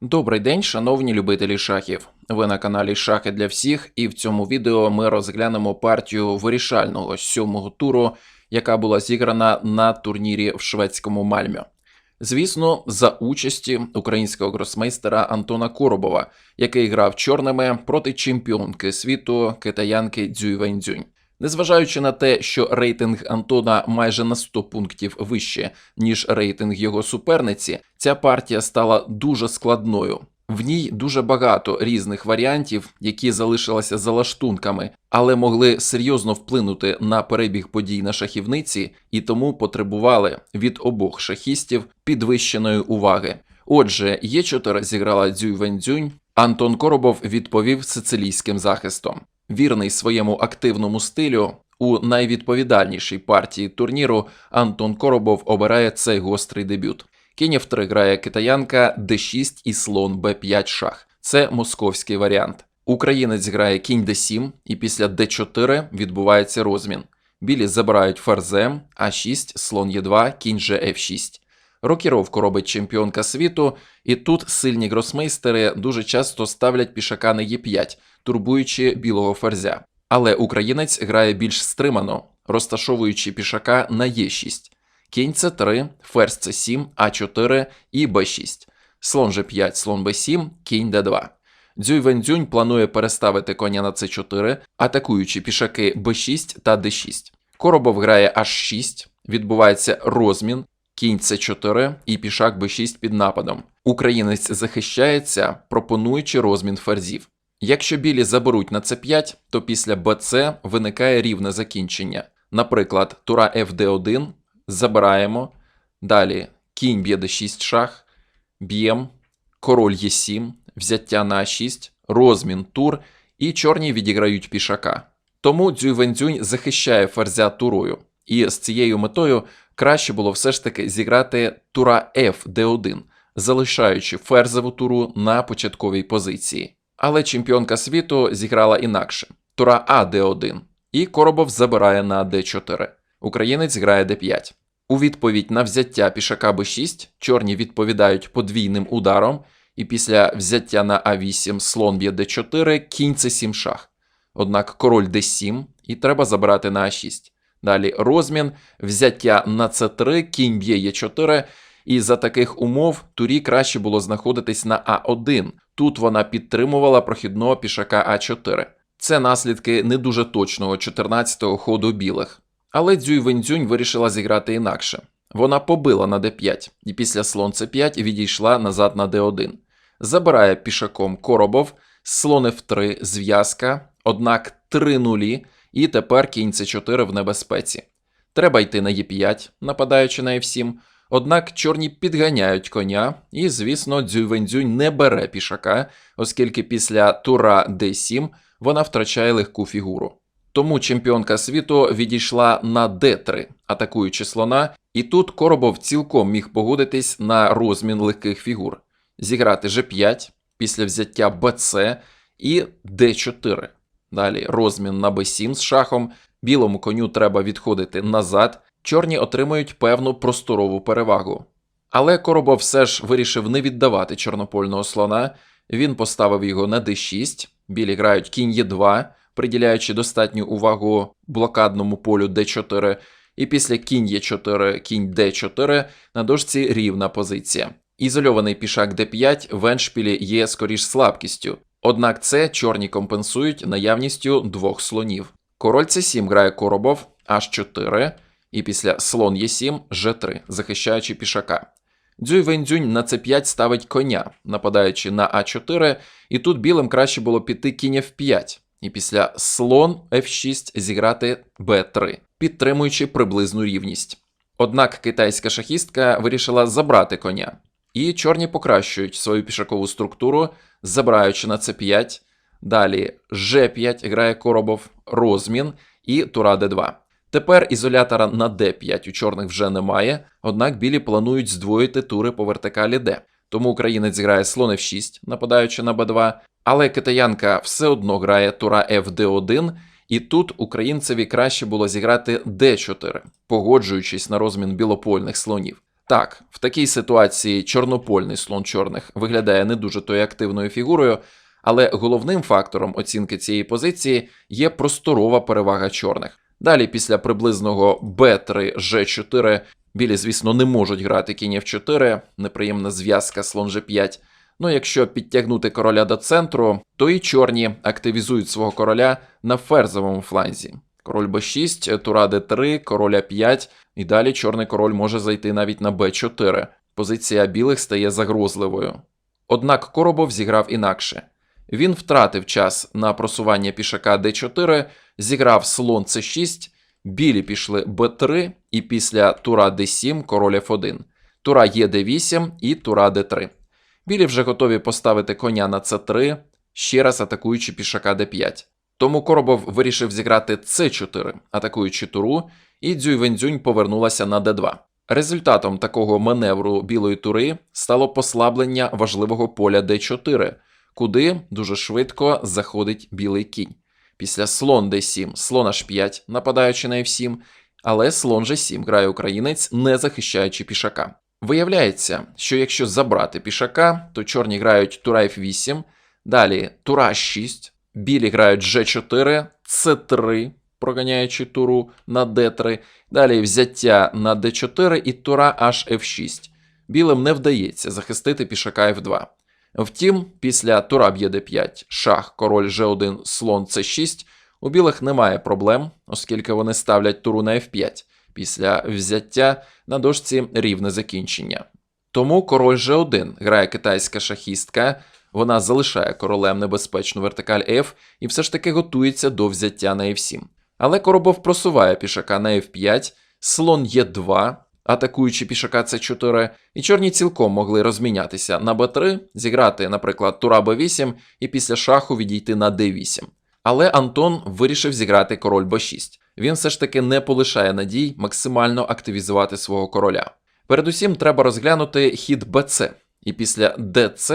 Добрий день, шановні любителі шахів. Ви на каналі Шахи для всіх, і в цьому відео ми розглянемо партію вирішального сьомого туру, яка була зіграна на турнірі в шведському Мальмьо. Звісно, за участі українського гросмейстера Антона Коробова, який грав чорними проти чемпіонки світу китаянки Дзюй Веньцзюнь. Незважаючи на те, що рейтинг Антона майже на 100 пунктів вище, ніж рейтинг його суперниці, ця партія стала дуже складною. В ній дуже багато різних варіантів, які залишилися за лаштунками, але могли серйозно вплинути на перебіг подій на шахівниці і тому потребували від обох шахістів підвищеної уваги. Отже, Є4 зіграла Дзюй Венцзюнь, Антон Коробов відповів сицилійським захистом. Вірний своєму активному стилю, у найвідповідальнішій партії турніру Антон Коробов обирає цей гострий дебют. Кінь F3 грає китаянка d6 і слон b5 шах. Це московський варіант. Українець грає кінь d7, і після d4 відбувається розмін. Білі забирають ферзем, а6, слон Е2, кінь же F6. Рокіровку робить чемпіонка світу, і тут сильні гросмейстери дуже часто ставлять пішака на Е5, турбуючи білого ферзя. Але українець грає більш стримано, розташовуючи пішака на Е6. Кінь С3, ферзь С7, А4 і Б6. Слон Ж5, слон Б7, кінь Д2. Дзюй Венцзюнь планує переставити коня на С4, атакуючи пішаки Б6 та Д6. Коробов грає H6, відбувається розмін, кінь С4 і пішак Б6 під нападом. Українець захищається, пропонуючи розмін ферзів. Якщо білі заберуть на С5, то після БЦ виникає рівне закінчення. Наприклад, тура FD1 забираємо. Далі кінь б'є d6 шах, б'єм, король Е7, взяття на А6, розмін тур, і чорні відіграють пішака. Тому Дзюй Венцзюнь захищає ферзя турою. І з цією метою краще було все ж таки зіграти тура F d1, залишаючи ферзеву туру на початковій позиції. Але чемпіонка світу зіграла інакше: тура А d1, і Коробов забирає на d4. Українець грає d5. У відповідь на взяття пішака b6 чорні відповідають подвійним ударом, і після взяття на а8 слон б'є d4, кінь c7 шах. Однак король d7 і треба забирати на а6. Далі розмін, взяття на c3, кінь б'є е4, і за таких умов турі краще було знаходитись на а1. Тут вона підтримувала прохідного пішака а4. Це наслідки не дуже точного 14-го ходу білих. Але Дзюй Венцзюнь вирішила зіграти інакше. Вона побила на d5 і після слон c5 відійшла назад на d1. Забирає пішаком Коробов, слон f3, зв'язка, однак 3 нулі, і тепер кінь c4 в небезпеці. Треба йти на e5, нападаючи на f7. Однак чорні підганяють коня, і, звісно, Дзюй Венцзюнь не бере пішака, оскільки після тура d7 вона втрачає легку фігуру. Тому чемпіонка світу відійшла на d3, атакуючи слона, і тут Коробов цілком міг погодитись на розмін легких фігур, зіграти g5 після взяття bc і d4. Далі розмін на b7 з шахом, білому коню треба відходити назад, чорні отримують певну просторову перевагу. Але Коробов все ж вирішив не віддавати чорнопольного слона, він поставив його на d6, білі грають кінь e2, приділяючи достатню увагу блокадному полю d4, і після кінь e4, кінь d4 на дошці рівна позиція. Ізольований пішак d5 в еншпілі є скоріш слабкістю, однак це чорні компенсують наявністю двох слонів. Король c7 грає Коробов, h4, і після слон e7, g3, захищаючи пішака. Дзюй Венцзюнь на c5 ставить коня, нападаючи на а4, і тут білим краще було піти кінь f5, і після слон f6 зіграти b3, підтримуючи приблизну рівність. Однак китайська шахістка вирішила забрати коня, і чорні покращують свою пішакову структуру, забираючи на c5. Далі g5 грає Коробов, розмін і тура d2. Тепер ізолятора на d5 у чорних вже немає, однак білі планують здвоїти тури по вертикалі d. Тому українець грає слон f6, нападаючи на b2, але китаянка все одно грає тура fd1, і тут українцеві краще було зіграти d4, погоджуючись на розмін білопольних слонів. Так, в такій ситуації чорнопольний слон чорних виглядає не дуже тою активною фігурою, але головним фактором оцінки цієї позиції є просторова перевага чорних. Далі, після приблизного b3 g4, білі, звісно, не можуть грати кінь f4, неприємна зв'язка слон g5. Ну, якщо підтягнути короля до центру, то і чорні активізують свого короля на ферзовому фланзі. Король b6, тура d3, король a5, і далі чорний король може зайти навіть на b4. Позиція білих стає загрозливою. Однак Коробов зіграв інакше. Він втратив час на просування пішака d4, зіграв слон c6, білі пішли b3, і після тура d7 король f1, тура є d8 і тура d3. Білі вже готові поставити коня на c3, ще раз атакуючи пішака d5. Тому Коробов вирішив зіграти c4, атакуючи туру, і Дзюйвензюнь повернулася на d2. Результатом такого маневру білої тури стало послаблення важливого поля d4, куди дуже швидко заходить білий кінь. Після слон d7, слон h5, нападаючи на f7, але слон g7 грає українець, не захищаючи пішака. Виявляється, що якщо забрати пішака, то чорні грають тура f8, далі тура 6, білі грають g4, c3, проганяючи туру на d3, далі взяття на d4 і тура аж f6. Білим не вдається захистити пішака f2. Втім, після тура б'є d5, шах, король g1, слон c6, у білих немає проблем, оскільки вони ставлять туру на f5. Після взяття на дошці рівне закінчення. Тому король G1 грає китайська шахістка, вона залишає королем небезпечну вертикаль F і все ж таки готується до взяття на F7. Але Коробов просуває пішака на F5, слон Е2, атакуючи пішака С4, і чорні цілком могли розмінятися на Б3, зіграти, наприклад, тура Б8 і після шаху відійти на Д8. Але Антон вирішив зіграти король Б6. Він все ж таки не полишає надій максимально активізувати свого короля. Передусім, треба розглянути хід БЦ, і після ДЦ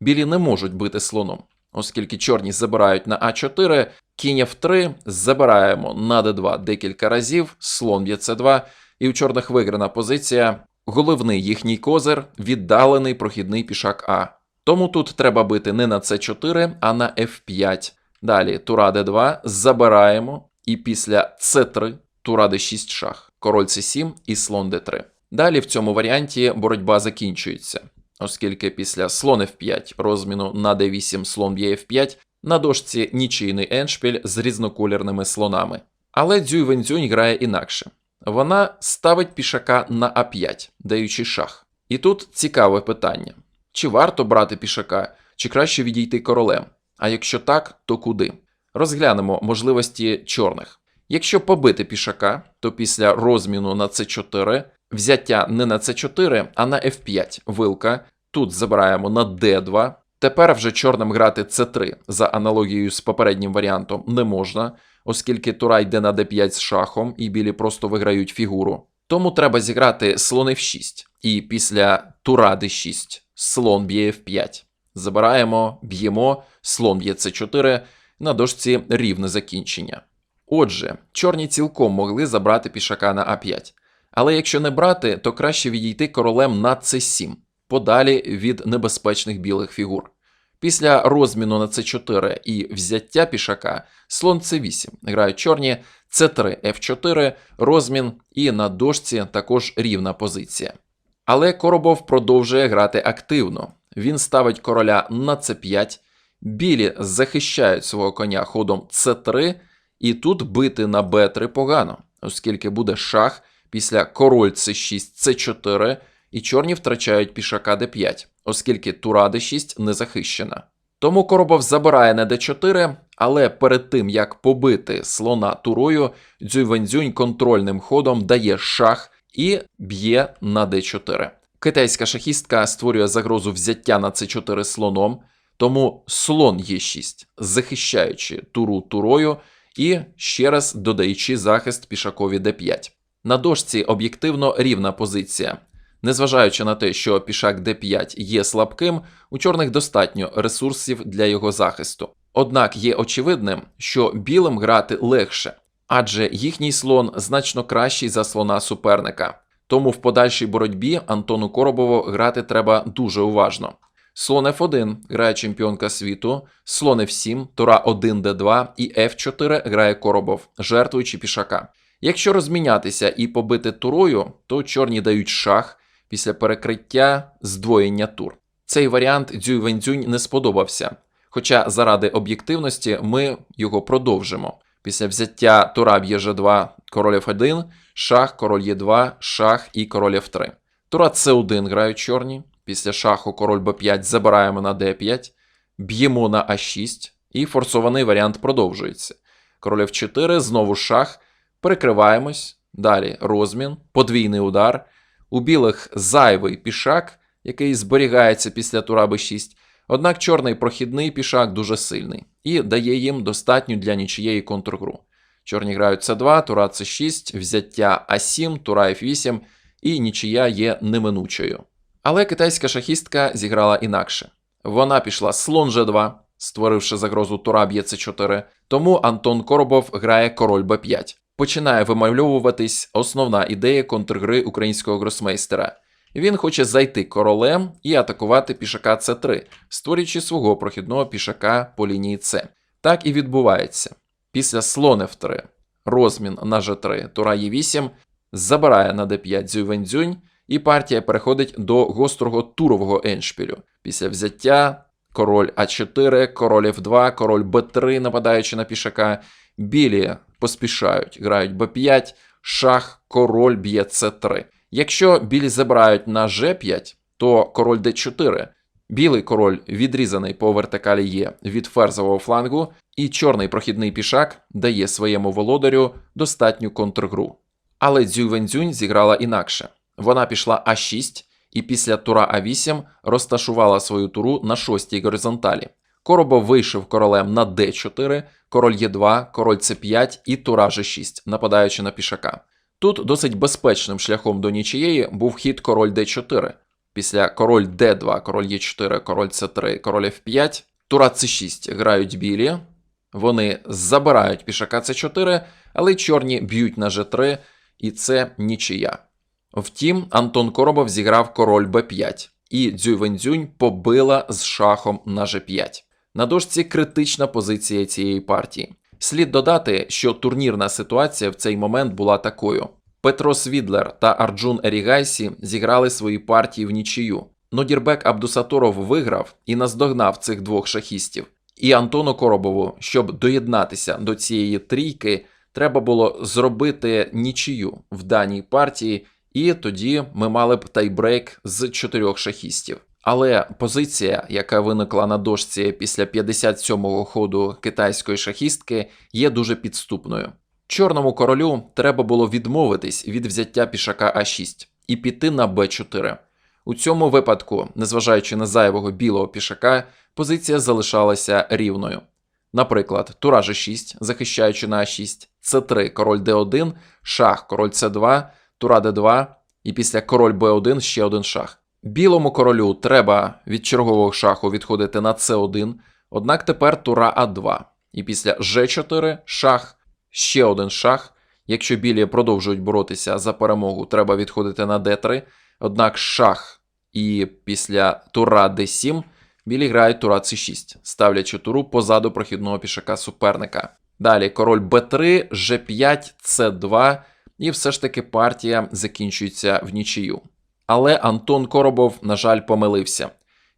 білі не можуть бити слоном, оскільки чорні забирають на А4, кінь F3, забираємо на Д2 декілька разів, слон б'є С2, і у чорних виграна позиція. Головний їхній козир віддалений прохідний пішак А. Тому тут треба бити не на С4, а на F5. Далі тура Д2, забираємо, і після С3 тура Д6 шах, король С7 і слон Д3. Далі в цьому варіанті боротьба закінчується, оскільки після слон F5 розміну на D8 слон б'є F5 на дошці нічийний еншпіль з різнокольорними слонами. Але Дзюй Вензюнь грає інакше. Вона ставить пішака на А5, даючи шах. І тут цікаве питання: чи варто брати пішака, чи краще відійти королем? А якщо так, то куди? Розглянемо можливості чорних. Якщо побити пішака, то після розміну на С4 взяття не на С4, а на F5 вилка. Тут забираємо на D2. Тепер вже чорним грати С3 за аналогією з попереднім варіантом не можна, оскільки тура йде на D5 з шахом, і білі просто виграють фігуру. Тому треба зіграти слон F6, і після тура D6 слон б'є F5. Забираємо, б'ємо, слон б'є С4, на дошці рівне закінчення. Отже, чорні цілком могли забрати пішака на А5. Але якщо не брати, то краще відійти королем на С7, подалі від небезпечних білих фігур. Після розміну на С4 і взяття пішака слон С8 грають чорні, С3 Ф4, розмін і на дошці також рівна позиція. Але Коробов продовжує грати активно. Він ставить короля на С5, білі захищають свого коня ходом С3, і тут бити на Б3 погано, оскільки буде шах після король С6, С4, і чорні втрачають пішака Д5, оскільки тура Д6 не захищена. Тому Коробов забирає на Д4, але перед тим як побити слона турою, Дзюйвензюнь контрольним ходом дає шах і б'є на Д4. Китайська шахістка створює загрозу взяття на С4 слоном, тому слон Е6, захищаючи туру турою і ще раз додаючи захист пішакові d5. На дошці об'єктивно рівна позиція. Незважаючи на те, що пішак d5 є слабким, у чорних достатньо ресурсів для його захисту. Однак є очевидним, що білим грати легше, адже їхній слон значно кращий за слона суперника. Тому в подальшій боротьбі Антону Коробову грати треба дуже уважно. Слон F1 грає чемпіонка світу, слон F7, тура 1 d2 і F4 грає Коробов, жертвуючи пішака. Якщо розмінятися і побити турою, то чорні дають шах після перекриття здвоєння тур. Цей варіант Дзюй Вензюнь не сподобався. Хоча заради об'єктивності ми його продовжимо. Після взяття тура б'є G2, король F1, шах, король Е2, шах і король F3. Тура С1 грають чорні. Після шаху король Б5 забираємо на Д5, б'ємо на А6, і форсований варіант продовжується. Король F4, знову шах, перекриваємось. Далі розмін, подвійний удар. У білих зайвий пішак, який зберігається після тура Б6. Однак чорний прохідний пішак дуже сильний і дає їм достатню для нічиєї контргру. Чорні грають С2, тура С6, взяття А7, тура F8 і нічия є неминучою. Але китайська шахістка зіграла інакше. Вона пішла слон G2, створивши загрозу тура б'є С4, тому Антон Коробов грає король Б5. Починає вимальовуватись основна ідея контргри українського гросмейстера. Він хоче зайти королем і атакувати пішака С3, створюючи свого прохідного пішака по лінії С. Так і відбувається. Після слон F3, розмін на G3, тура Е8, забирає на d5 дзювендзюнь, і партія переходить до гострого турового еншпілю. Після взяття король А4, король F2, король Б3, нападаючи на пішака. Білі поспішають, грають Б5, шах, король б'є С3. Якщо білі забирають на G5, то король d4. Білий король відрізаний по вертикалі є від ферзового флангу, і чорний прохідний пішак дає своєму володарю достатню контргру. Але Дзюй Вензюнь зіграла інакше. Вона пішла А6 і після тура А8 розташувала свою туру на шостій горизонталі. Коробов вийшов королем на d4, король Е2, король С5 і тура G6, нападаючи на пішака. Тут досить безпечним шляхом до нічиєї був хід король d4. Після король d2, король Е4, король С3, король F5, тура С6 грають білі. Вони забирають пішака С4, але чорні б'ють на G3, і це нічия. Втім, Антон Коробов зіграв король Б5, і Дзюйвензюнь побила з шахом на G5. На дошці критична позиція цієї партії. Слід додати, що турнірна ситуація в цей момент була такою: Петро Свідлер та Арджун Ерігайсі зіграли свої партії в нічию. Нодірбек Абдусаторов виграв і наздогнав цих двох шахістів. І Антону Коробову, щоб доєднатися до цієї трійки, треба було зробити нічию в даній партії, і тоді ми мали б тайбрейк з чотирьох шахістів. Але позиція, яка виникла на дошці після 57-го ходу китайської шахістки, є дуже підступною. Чорному королю треба було відмовитись від взяття пішака А6 і піти на Б4. У цьому випадку, незважаючи на зайвого білого пішака, позиція залишалася рівною. Наприклад, тура G6, захищаючи на А6, С3, король Д1, шах, король С2, тура Д2 і після король Б1 ще один шах. Білому королю треба від чергового шаху відходити на С1, однак тепер тура А2. І після Ж4 шах, ще один шах. Якщо білі продовжують боротися за перемогу, треба відходити на Д3. Однак шах і після тура Д7 білі грають тура С6, ставлячи туру позаду прохідного пішака суперника. Далі король Б3, Ж5, С2, і все ж таки партія закінчується в нічию. Але Антон Коробов, на жаль, помилився.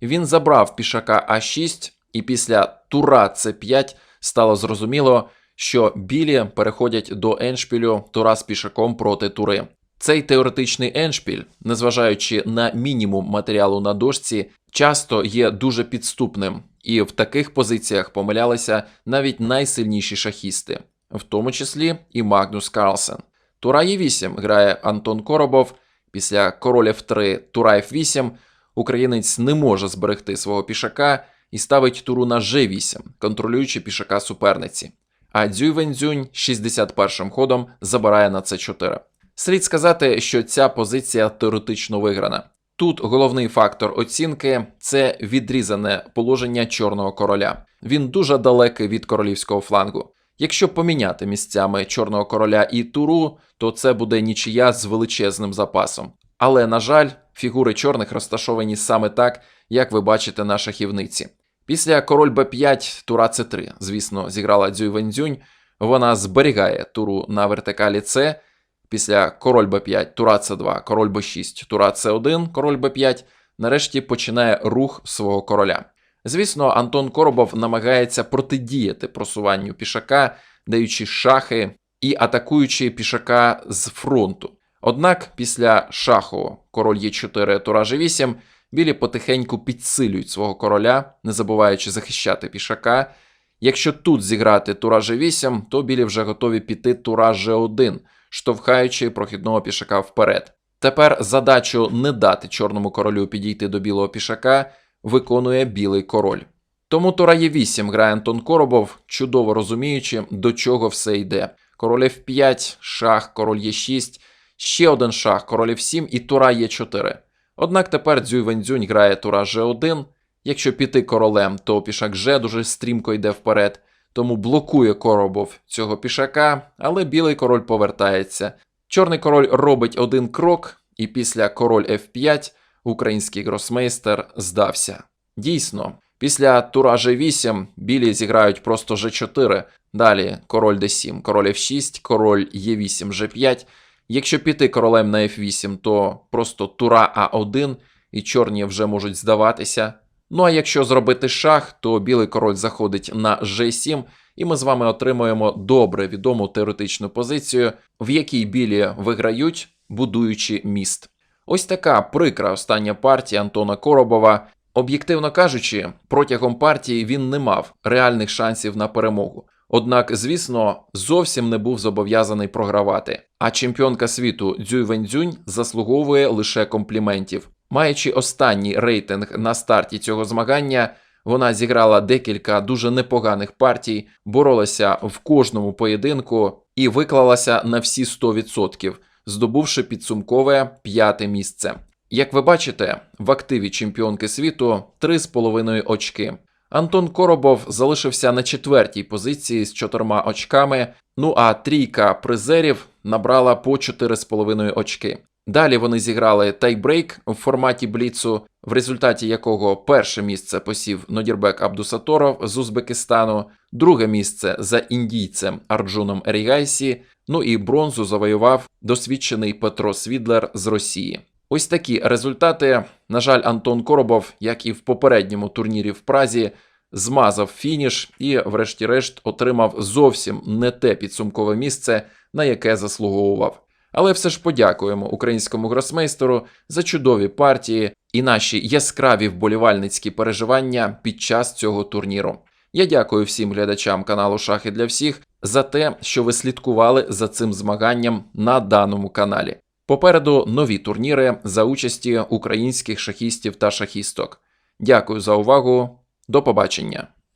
Він забрав пішака А6, і після тура С5 стало зрозуміло, що білі переходять до еншпілю тура з пішаком проти тури. Цей теоретичний еншпіль, незважаючи на мінімум матеріалу на дошці, часто є дуже підступним, і в таких позиціях помилялися навіть найсильніші шахісти, в тому числі і Магнус Карлсен. Тура Е8 грає Антон Коробов. Після король F3, тура F8 українець не може зберегти свого пішака і ставить туру на G8, контролюючи пішака суперниці. А Дзюй Вензюнь 61-м ходом забирає на C4. Слід сказати, що ця позиція теоретично виграна. Тут головний фактор оцінки це відрізане положення чорного короля. Він дуже далекий від королівського флангу. Якщо поміняти місцями чорного короля і туру, то це буде нічия з величезним запасом. Але, на жаль, фігури чорних розташовані саме так, як ви бачите на шахівниці. Після король Б5, тура С3, звісно, зіграла Дзюй Вензюнь, вона зберігає туру на вертикалі С. Після король Б5, тура С2, король Б6, тура С1, король Б5, нарешті починає рух свого короля. Звісно, Антон Коробов намагається протидіяти просуванню пішака, даючи шахи і атакуючи пішака з фронту. Однак після шаху король Е4, тура Ж8, білі потихеньку підсилюють свого короля, не забуваючи захищати пішака. Якщо тут зіграти тура Ж8, то білі вже готові піти тура Ж1, штовхаючи прохідного пішака вперед. Тепер задачу не дати чорному королю підійти до білого пішака виконує білий король. Тому тура Е8 грає Антон Коробов, чудово розуміючи, до чого все йде. Король F5, шах, король Е6, ще один шах, король F7 і тура Е4. Однак тепер Дзюй Вензюнь грає тура G1. Якщо піти королем, то пішак G дуже стрімко йде вперед, тому блокує Коробов цього пішака, але білий король повертається. Чорний король робить один крок, і після король F5 український гросмейстер здався. Дійсно, після тура G8 білі зіграють просто G4, далі король D7, король F6, король E8, G5. Якщо піти королем на F8, то просто тура А1 і чорні вже можуть здаватися. Ну а якщо зробити шах, то білий король заходить на G7, і ми з вами отримуємо добре відому теоретичну позицію, в якій білі виграють, будуючи міст. Ось така прикра остання партія Антона Коробова. Об'єктивно кажучи, протягом партії він не мав реальних шансів на перемогу. Однак, звісно, зовсім не був зобов'язаний програвати. А чемпіонка світу Дзюй Вензюнь заслуговує лише компліментів. Маючи останній рейтинг на старті цього змагання, вона зіграла декілька дуже непоганих партій, боролася в кожному поєдинку і виклалася на всі 100%, здобувши підсумкове п'яте місце. Як ви бачите, в активі чемпіонки світу 3,5 очки. Антон Коробов залишився на четвертій позиції з чотирма очками. Ну а трійка призерів набрала по 4,5 очки. Далі вони зіграли тайбрейк в форматі бліцу, в результаті якого перше місце посів Нодірбек Абдусаторов з Узбекистану, друге місце за індійцем Арджуном Ерігайсі, ну і бронзу завоював досвідчений Петро Свідлер з Росії. Ось такі результати. На жаль, Антон Коробов, як і в попередньому турнірі в Празі, змазав фініш і, врешті-решт, отримав зовсім не те підсумкове місце, на яке заслуговував. Але все ж подякуємо українському гросмейстеру за чудові партії і наші яскраві вболівальницькі переживання під час цього турніру. Я дякую всім глядачам каналу Шахи для всіх за те, що ви слідкували за цим змаганням на даному каналі. Попереду нові турніри за участі українських шахістів та шахісток. Дякую за увагу. До побачення.